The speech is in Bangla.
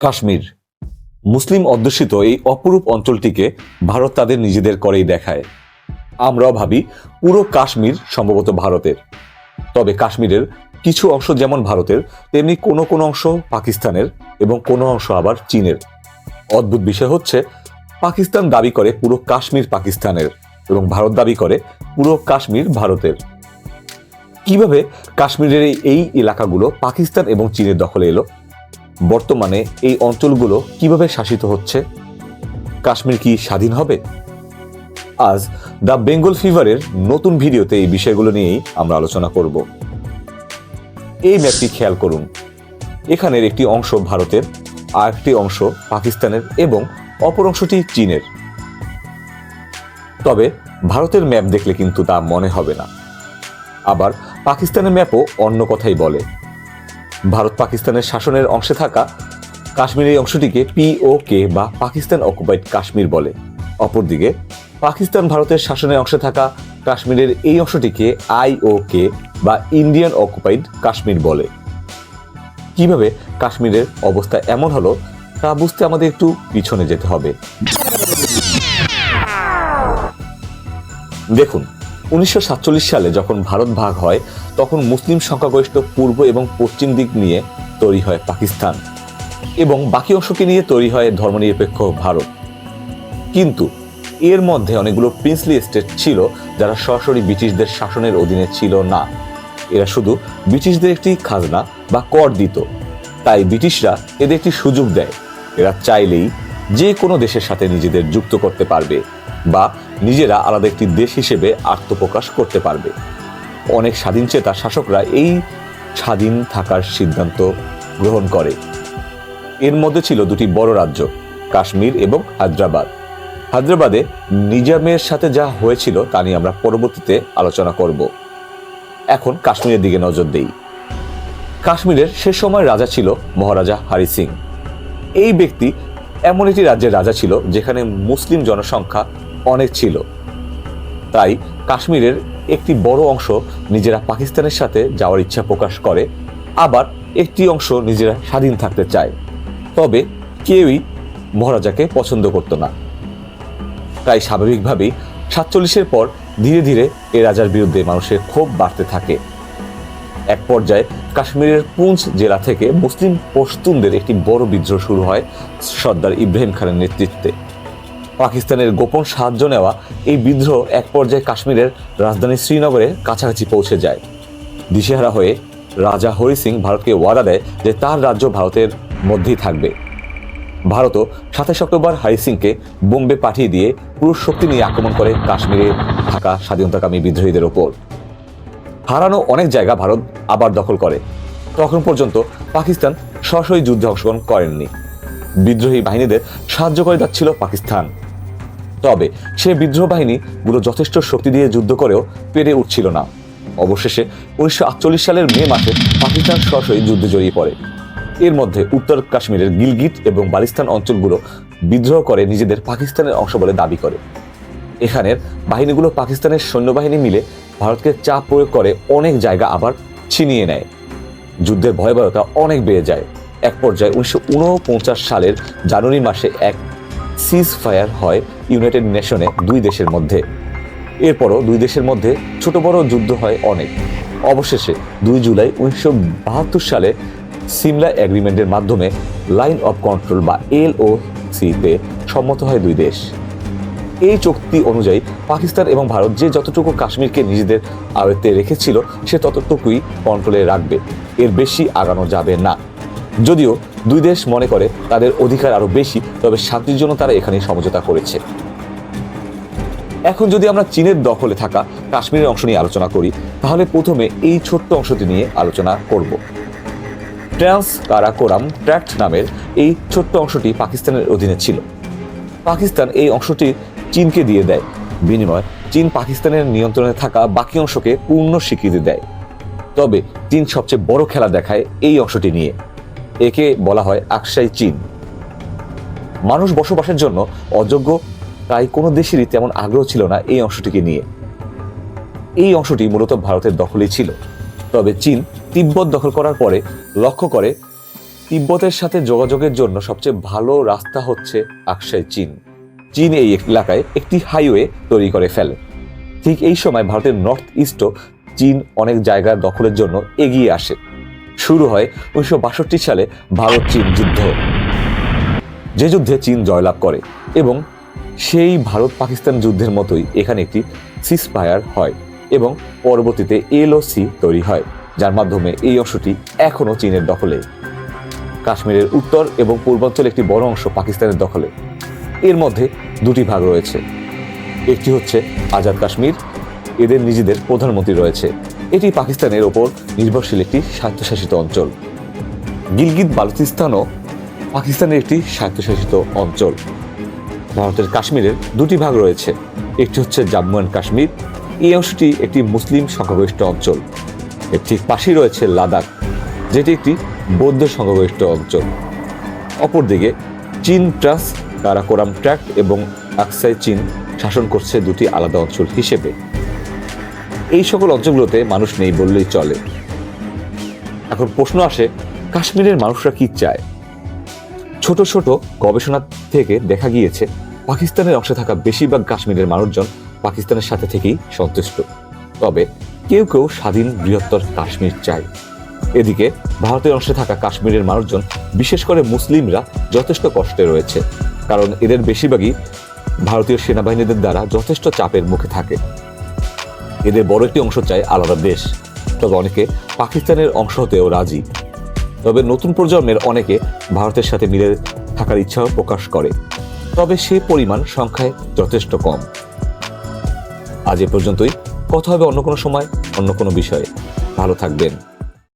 কাশ্মীর। মুসলিম অধ্যুষিত এই অপরূপ অঞ্চলটিকে ভারত তাদের নিজেদের করেই দেখায়। আমরাও ভাবি পুরো কাশ্মীর সম্ভবত ভারতের। তবে কাশ্মীরের কিছু অংশ যেমন ভারতের, তেমনি কোনো কোনো অংশ পাকিস্তানের এবং কোনো অংশ আবার চীনের। অদ্ভুত বিষয় হচ্ছে, পাকিস্তান দাবি করে পুরো কাশ্মীর পাকিস্তানের এবং ভারত দাবি করে পুরো কাশ্মীর ভারতের। কীভাবে কাশ্মীরের এই- এলাকাগুলো পাকিস্তান এবং চীনের দখলে এলো? বর্তমানে এই অঞ্চলগুলো কীভাবে শাসিত হচ্ছে? কাশ্মীর কি স্বাধীন হবে? আজ দ্য বেঙ্গল ফিভারের নতুন ভিডিওতে এই বিষয়গুলো নিয়েই আমরা আলোচনা করব। এই ম্যাপটি খেয়াল করুন। এখানের একটি অংশ ভারতের, আরেকটি অংশ পাকিস্তানের এবং অপর অংশটি চীনের। তবে ভারতের ম্যাপ দেখলে কিন্তু তা মনে হবে না। আবার পাকিস্তানের ম্যাপও অন্য কথাই বলে। ভারত পাকিস্তানের শাসনের অংশে থাকা কাশ্মীরের অংশটিকে পিওকে বা পাকিস্তান অকুপাইড কাশ্মীর বলে। অপরদিকে, পাকিস্তান ভারতের শাসনের অংশে থাকা কাশ্মীরের এই অংশটিকে আইওকে বা ইন্ডিয়ান অকুপাইড কাশ্মীর বলে। কীভাবে কাশ্মীরের অবস্থা এমন হলো, তা বুঝতে আমাদের একটু পিছনে যেতে হবে। দেখুন উনিশশো সাতচল্লিশ সালে যখন ভারত ভাগ হয়, তখন মুসলিম সংখ্যাগরিষ্ঠ পূর্ব এবং পশ্চিম দিক নিয়ে তৈরি হয় পাকিস্তান এবং বাকি অংশকে নিয়ে তৈরি হয় ধর্মনিরপেক্ষ ভারত। কিন্তু এর মধ্যে অনেকগুলো প্রিন্সলি স্টেট ছিল যারা সরাসরি ব্রিটিশদের শাসনের অধীনে ছিল না। এরা শুধু ব্রিটিশদের একটি খাজনা বা কর দিত। তাই ব্রিটিশরা এদের একটি সুযোগ দেয়। এরা চাইলেই যে কোনো দেশের সাথে নিজেদের যুক্ত করতে পারবে বা নিজেরা আলাদা একটি দেশ হিসেবে আত্মপ্রকাশ করতে পারবে। অনেক স্বাধীনচেতা শাসকরা এই স্বাধীন থাকার সিদ্ধান্ত গ্রহণ করে। এর মধ্যে ছিল দুটি বড় রাজ্য, কাশ্মীর এবং হায়দ্রাবাদ। হায়দ্রাবাদে নিজামের সাথে যা হয়েছিল তা নিয়ে আমরা পরবর্তীতে আলোচনা করব। এখন কাশ্মীরের দিকে নজর দেই। কাশ্মীরের সে সময় রাজা ছিল মহারাজা হারি সিং। এই ব্যক্তি এমন একটি রাজ্যের রাজা ছিল যেখানে মুসলিম জনসংখ্যা অনেক ছিল। তাই কাশ্মীরের একটি বড় অংশ নিজেরা পাকিস্তানের সাথে যাওয়ার ইচ্ছা প্রকাশ করে, আবার একটি অংশ নিজেরা স্বাধীন থাকতে চায়। তবে কেউই মহারাজাকে পছন্দ করতো না। তাই স্বাভাবিকভাবেই সাতচল্লিশের পর ধীরে ধীরে এ রাজার বিরুদ্ধে মানুষের ক্ষোভ বাড়তে থাকে। এক পর্যায়ে কাশ্মীরের পুঞ্চ জেলা থেকে মুসলিম পশতুনদের একটি বড় বিদ্রোহ শুরু হয় সর্দার ইব্রাহিম খানের নেতৃত্বে। পাকিস্তানের গোপন সাহায্য নেওয়া এই বিদ্রোহ এক পর্যায়ে কাশ্মীরের রাজধানী শ্রীনগরের কাছাকাছি পৌঁছে যায়। দিশেহারা হয়ে রাজা হরি সিং ভারতকে ওয়াদা দেয় যে তার রাজ্য ভারতের মধ্যেই থাকবে। ভারতও সাতাশ অক্টোবর হরি সিংকে বোম্বে পাঠিয়ে দিয়ে পুরুষ শক্তি নিয়ে আক্রমণ করে কাশ্মীরে থাকা স্বাধীনতাকামী বিদ্রোহীদের ওপর। হারানো অনেক জায়গা ভারত আবার দখল করে। তখন পর্যন্ত পাকিস্তান সরাসরি যুদ্ধে অংশগ্রহণ করেননি। বিদ্রোহী বাহিনীদের সাহায্য করে যাচ্ছিল পাকিস্তান। তবে সে বিদ্রোহ বাহিনীগুলো যথেষ্ট শক্তি দিয়ে যুদ্ধ করেও পেরে উঠছিল না। অবশেষে উনিশশো আটচল্লিশ সালের মে মাসে পাকিস্তান সরাসরি যুদ্ধে জড়িয়ে পড়ে। এর মধ্যে উত্তর কাশ্মীরের গিলগিট এবং বালিস্তান অঞ্চলগুলো বিদ্রোহ করে নিজেদের পাকিস্তানের অংশ বলে দাবি করে। এখানের বাহিনীগুলো পাকিস্তানের সৈন্যবাহিনী মিলে ভারতকে চাপ প্রয়োগ করে অনেক জায়গা আবার ছিনিয়ে নেয়। যুদ্ধের ভয়াবহতা অনেক বেড়ে যায়। এক পর্যায়ে উনিশশো উনপঞ্চাশ সালের জানুয়ারি মাসে এক সিজ ফায়ার হয় ইউনাইটেড নেশনে দুই দেশের মধ্যে। এরপরও দুই দেশের মধ্যে ছোট বড় যুদ্ধ হয় অনেক। অবশেষে দুই জুলাই উনিশশো বাহাত্তর সালে সিমলা এগ্রিমেন্টের মাধ্যমে লাইন অফ কন্ট্রোল বা এল ও সিতে সম্মত হয় দুই দেশ। এই চুক্তি অনুযায়ী পাকিস্তান এবং ভারত যে যতটুকু কাশ্মীরকে নিজেদের আয়ত্তে রেখেছিল, সে ততটুকুই কন্ট্রোলে রাখবে। এর বেশি আগানো যাবে না। যদিও দুই দেশ মনে করে তাদের অধিকার আরও বেশি, তবে শান্তির জন্য তারা এখানে সমঝোতা করেছে। এখন যদি আমরা চীনের দখলে থাকা কাশ্মীরের অংশ নিয়ে আলোচনা করি, তাহলে প্রথমে এই ছোট্ট অংশটি নিয়ে আলোচনা করব। ট্রান্স কারাকোরাম ট্র্যাক্ট নামের এই ছোট্ট অংশটি পাকিস্তানের অধীনে ছিল। পাকিস্তান এই অংশটি চীনকে দিয়ে দেয়। বিনিময়, চীন পাকিস্তানের নিয়ন্ত্রণে থাকা বাকি অংশকে পূর্ণ স্বীকৃতি দেয়। তবে চীন সবচেয়ে বড় খেলা দেখায় এই অংশটি নিয়ে। একে বলা হয় আকসাই চীন। মানুষ বসবাসের জন্য অযোগ্য, তাই কোনো দেশেরই তেমন আগ্রহ ছিল না এই অংশটিকে নিয়ে। এই অংশটি মূলত ভারতের দখলেই ছিল। তবে চীন তিব্বত দখল করার পরে লক্ষ্য করে, তিব্বতের সাথে যোগাযোগের জন্য সবচেয়ে ভালো রাস্তা হচ্ছে আকসাই চীন। চীন এই এলাকায় একটি হাইওয়ে তৈরি করে ফেলে। ঠিক এই সময় ভারতের নর্থ ইস্টও চীন অনেক জায়গা দখলের জন্য এগিয়ে আসে। শুরু হয় উনিশশো বাষট্টি সালে ভারত চীন যুদ্ধ। যে যুদ্ধে চীন জয়লাভ করে এবং সেই ভারত পাকিস্তান যুদ্ধের মতোই এখানে একটি সিসফায়ার হয় এবং পরবর্তীতে এলওসি তৈরি হয়, যার মাধ্যমে এই অংশটি এখনও চীনের দখলে। কাশ্মীরের উত্তর এবং পূর্বাঞ্চলে একটি বড় অংশ পাকিস্তানের দখলে। এর মধ্যে দুটি ভাগ রয়েছে। একটি হচ্ছে আজাদ কাশ্মীর এদের নিজেদের প্রধানমন্ত্রী রয়েছে। এটি পাকিস্তানের ওপর নির্ভরশীল একটি স্বায়ত্তশাসিত অঞ্চল। গিলগিত বালুচিস্তানও পাকিস্তানের একটি স্বায়ত্তশাসিত অঞ্চল। ভারতের কাশ্মীরের দুটি ভাগ রয়েছে। একটি হচ্ছে জম্মু অ্যান্ড কাশ্মীর। এই অংশটি একটি মুসলিম সংখ্যাগরিষ্ঠ অঞ্চল। এর ঠিক পাশেই রয়েছে লাদাখ, যেটি একটি বৌদ্ধ সংখ্যাগরিষ্ঠ অঞ্চল। অপরদিকে, চীন ট্রাস কারাকোরাম ট্র্যাক্ট এবং আকসাই চীন শাসন করছে দুটি আলাদা অঞ্চল হিসেবে। এই সকল অঞ্চলগুলোতে মানুষ নেই বললেই চলে। এখন প্রশ্ন আসে, কাশ্মীরের মানুষরা কি চায়? ছোট ছোট গবেষণা থেকে দেখা গিয়েছে, পাকিস্তানের অংশে থাকা বেশিরভাগ কাশ্মীরের মানুষজন পাকিস্তানের সাথে থেকেই সন্তুষ্ট। তবে কেউ কেউ স্বাধীন বৃহত্তর কাশ্মীর চায়। এদিকে ভারতের অংশে থাকা কাশ্মীরের মানুষজন, বিশেষ করে মুসলিমরা, যথেষ্ট কষ্টে রয়েছে। কারণ এদের বেশিরভাগই ভারতীয় সেনাবাহিনীদের দ্বারা যথেষ্ট চাপের মুখে থাকে। এদের বড় একটি অংশ চায় আলাদা দেশ। তবে অনেকে পাকিস্তানের অংশ হতেও রাজি। তবে নতুন প্রজন্মের অনেকে ভারতের সাথে মিলে থাকার ইচ্ছাও প্রকাশ করে। তবে সে পরিমাণ সংখ্যায় যথেষ্ট কম। আজ এ পর্যন্তই। কথা হবে অন্য কোনো সময়, অন্য কোনো বিষয়ে। ভালো থাকবেন।